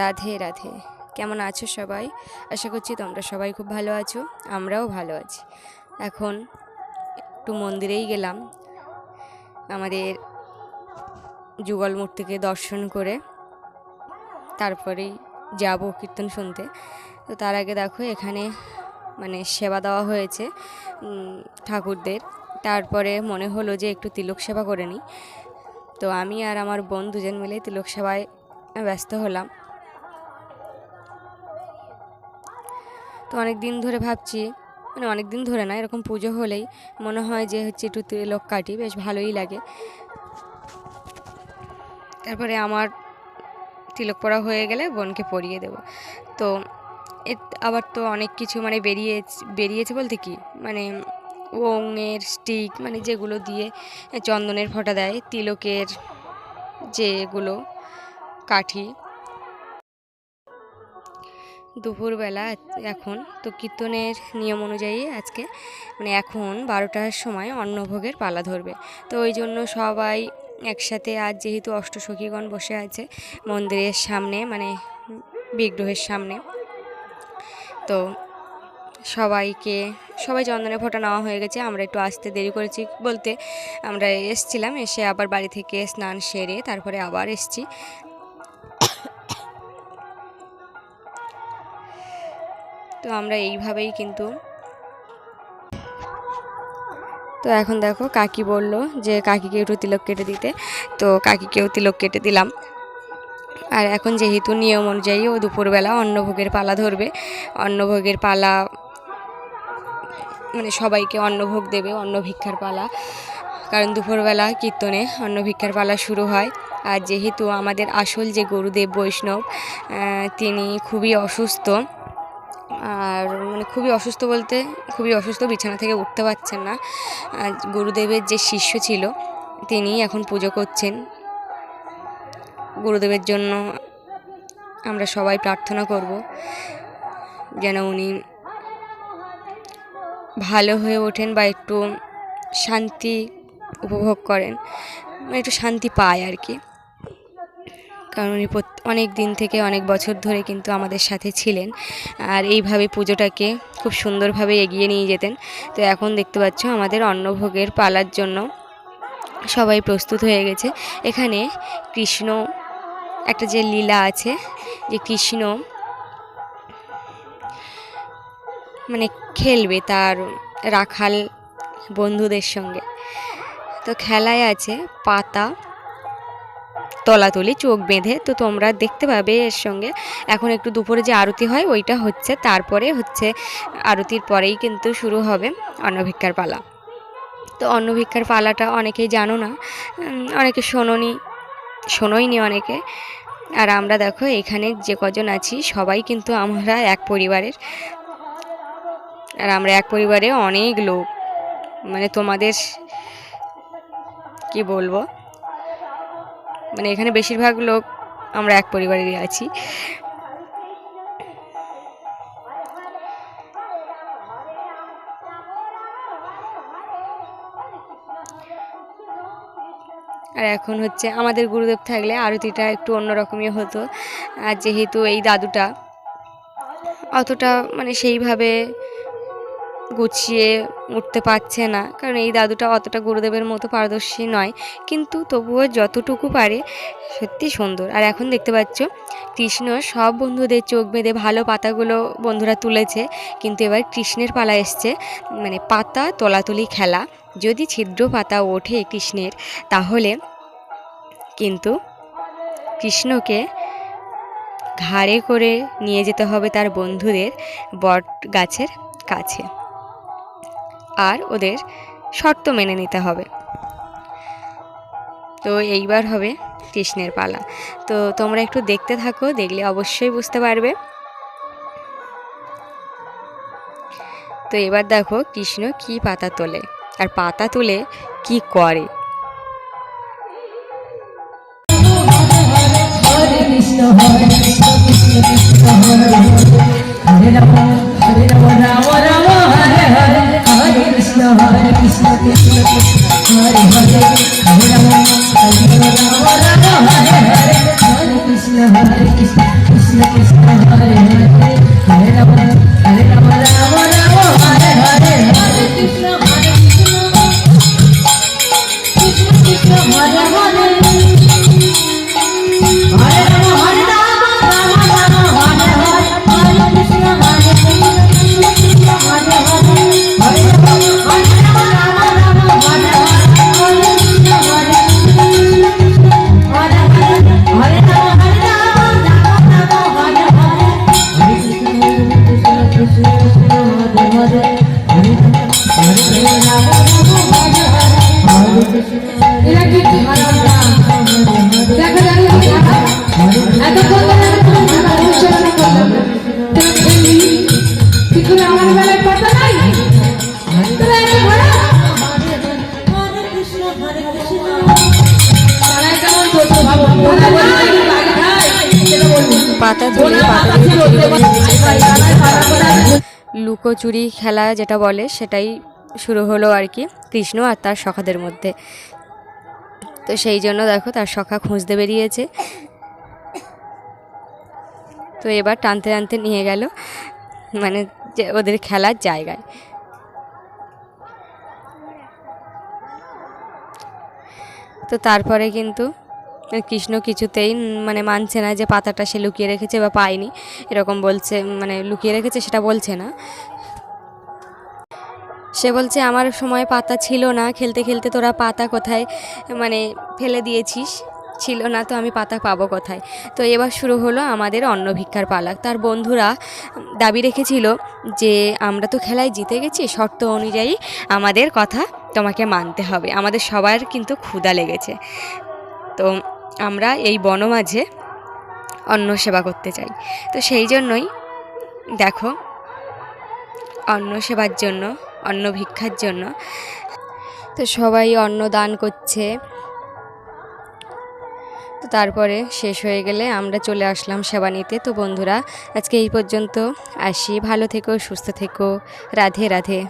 রাধে রাধে। কেমন আছো সবাই? আশা করছি তোমরা সবাই খুব ভালো আছো, আমরাও ভালো আছি। এখন একটু মন্দিরেই গেলাম। আমাদের যুগল মূর্তিকে দর্শন করে তারপরেই যাব কীর্তন শুনতে। তো তার আগে দেখো, এখানে মানে সেবা দেওয়া হয়েছে ঠাকুরদের। তারপরে মনে হলো যে একটু তিলক সেবা করে নিই। তো আমি আর আমার বোন দুজন মিলে তিলক সেবায় ব্যস্ত হলাম। তো অনেক দিন ধরে ভাবছি মানে অনেক দিন ধরে না, এরকম পুজো হলেই মনে হয় যে হচ্ছে একটু তিলক কাটি, বেশ ভালোই লাগে। তারপরে আমার তিলক পরা হয়ে গেলে বোনকে পরিয়ে দেব। তো এ আবার তো অনেক কিছু মানে বেরিয়ে বেরিয়েছে বলতে কি? মানে ওঙের স্টিক মানে যেগুলো দিয়ে চন্দনের ফোঁটা দেয় তিলকের যেগুলো কাঠি দুপুরবেলা এখন। তো কীর্তনের নিয়ম অনুযায়ী আজকে মানে এখন বারোটার সময় অন্নভোগের পালা ধরবে। তো ওই জন্য সবাই একসাথে আজ যেহেতু অষ্টসখীগণ বসে আছে মন্দিরের সামনে মানে বিগ্রহের সামনে, তো সবাইকে, সবাই চন্দনের ফোঁটা নেওয়া হয়ে গেছে। আমরা একটু আসতে দেরি করেছি বলতে আমরা এসছিলাম, এসে আবার বাড়ি থেকে স্নান সেরে তারপরে আবার এসছি। তো আমরা এইভাবেই কিন্তু তো এখন দেখো কাকি বলল যে কাকিকে একটু তিলক কেটে দিতে। তো কাকিকেও তিলক কেটে দিলাম। আর এখন যেহেতু নিয়ম অনুযায়ী ও দুপুরবেলা অন্নভোগের পালা ধরবে, অন্নভোগের পালা মানে সবাইকে অন্নভোগ দেবে অন্ন ভিক্ষার পালা। কারণ দুপুরবেলা কীর্তনে অন্ন ভিক্ষার পালা শুরু হয়। আর যেহেতু আমাদের আসল যে গুরুদেব বৈষ্ণব তিনি খুবই অসুস্থ আর মানে খুবই অসুস্থ বলতে, খুবই অসুস্থ, বিছানা থেকে উঠতে পারছেন না। গুরুদেবের যে শিষ্য ছিল তিনি এখন পুজো করছেন। গুরুদেবের জন্য আমরা সবাই প্রার্থনা করব যেন উনি ভালো হয়ে ওঠেন বা একটু শান্তি উপভোগ করেন মানে একটু শান্তি পায় আর কি। কারণ উনি অনেক দিন থেকে, অনেক বছর ধরে কিন্তু আমাদের সাথে ছিলেন। আর এইভাবে পুজোটাকে খুব সুন্দরভাবে এগিয়ে নিয়ে যেতেন। তো এখন দেখতে পাচ্ছ আমাদের অন্নভোগের পালার জন্য সবাই প্রস্তুত হয়ে গেছে। এখানে কৃষ্ণ, একটা যে লীলা আছে যে কৃষ্ণ মানে খেলবে তার রাখাল বন্ধুদের সঙ্গে। তো খেলায় আছে পাতা তলাতলি চোখ বেঁধে, তো তোমরা দেখতে পাবে এর সঙ্গে। এখন একটু দুপুরে যে আরতি হয়, ওইটা হচ্ছে। তারপরে হচ্ছে, আরতির পরেই কিন্তু শুরু হবে অন্নভিক্ষার পালা। তো অন্নভিক্ষার পালাটা অনেকেই জানো না। অনেকে শোনোনি, শোনোইনি অনেকে। আর আমরা দেখো, এখানে যে কজন আছি, সবাই কিন্তু আমরা এক পরিবারের। আর আমরা এক পরিবারে অনেক লোক। মানে তোমাদের, কি বলব? মানে এখানে বেশিরভাগ লোক আমরা এক পরিবারেরই আছি। আর এখন হচ্ছে আমাদের গুরুদেব থাকলে আরতিটা একটু অন্যরকমই হতো। আর যেহেতু এই দাদুটা অতটা মানে সেইভাবে গুছিয়ে উঠতে পারছে না। কারণ এই দাদুটা অতটা গুরুদেবের মতো পারদর্শী নয়। কিন্তু তবুও যতটুকু পারে সত্যি সুন্দর। আর এখন দেখতে পাচ্ছ, কৃষ্ণ সব বন্ধুদের চোখ বেঁধে ভালো পাতাগুলো বন্ধুরা তুলেছে। কিন্তু এবার কৃষ্ণের পালা এসছে মানে পাতা তোলাতুলি খেলা। যদি ছিদ্র পাতা ওঠে কৃষ্ণের, তাহলে কিন্তু কৃষ্ণকে ঘাড়ে করে নিয়ে যেতে হবে তার বন্ধুদের বট গাছের কাছে। আর ওদের শর্ত মেনে নিতে হবে। তো এইবার হবে কৃষ্ণের পালা। তো তোমরা একটু দেখতে থাকো, দেখলে অবশ্যই বুঝতে পারবে। তো এবার দেখো কৃষ্ণ কি পাতা তোলে আর পাতা তুলে কি করে। কৃষ্ণ পাতা পাতা লুকোচুরি খেলা যেটা বলে সেটাই শুরু হলো আর কি, কৃষ্ণ আর তার সখাদের মধ্যে। তো সেই জন্য দেখো তার সখা খুঁজতে বেরিয়েছে। তো এবার টানতে টানতে নিয়ে গেল মানে ওদের খেলার জায়গায়। তো তারপরে কিন্তু কৃষ্ণ কিছুতেই মানে মানছে না যে পাতাটা সে লুকিয়ে রেখেছে বা পায়নি। এরকম বলছে মানে লুকিয়ে রেখেছে সেটা বলছে না। সে বলছে, আমার সময় পাতা ছিল না, খেলতে খেলতে তোরা পাতা কোথায় মানে ফেলে দিয়েছিস? ছিল না তো, আমি পাতা পাবো কোথায়? তো এবার শুরু হলো আমাদের অন্ন ভিক্ষার পালা। তার বন্ধুরা দাবি রেখেছিল যে, আমরা তো খেলায় জিতে গেছি, শর্ত অনুযায়ী আমাদের কথা তোমাকে মানতে হবে। আমাদের সবার কিন্তু ক্ষুধা লেগেছে। তো আমরা এই বনমাঝে অন্ন সেবা করতে চাই। তো সেই জন্যই দেখো, অন্ন সেবার জন্য, অন্ন ভিক্ষার জন্য তো সবাই অন্ন দান করছে। তো তারপরে শেষ হয়ে গেলে আমরা চলে আসলাম সেবা নিতে। তো বন্ধুরা, আজকে এই পর্যন্ত আসি। ভালো থেকো, সুস্থ থেকো। রাধে রাধে।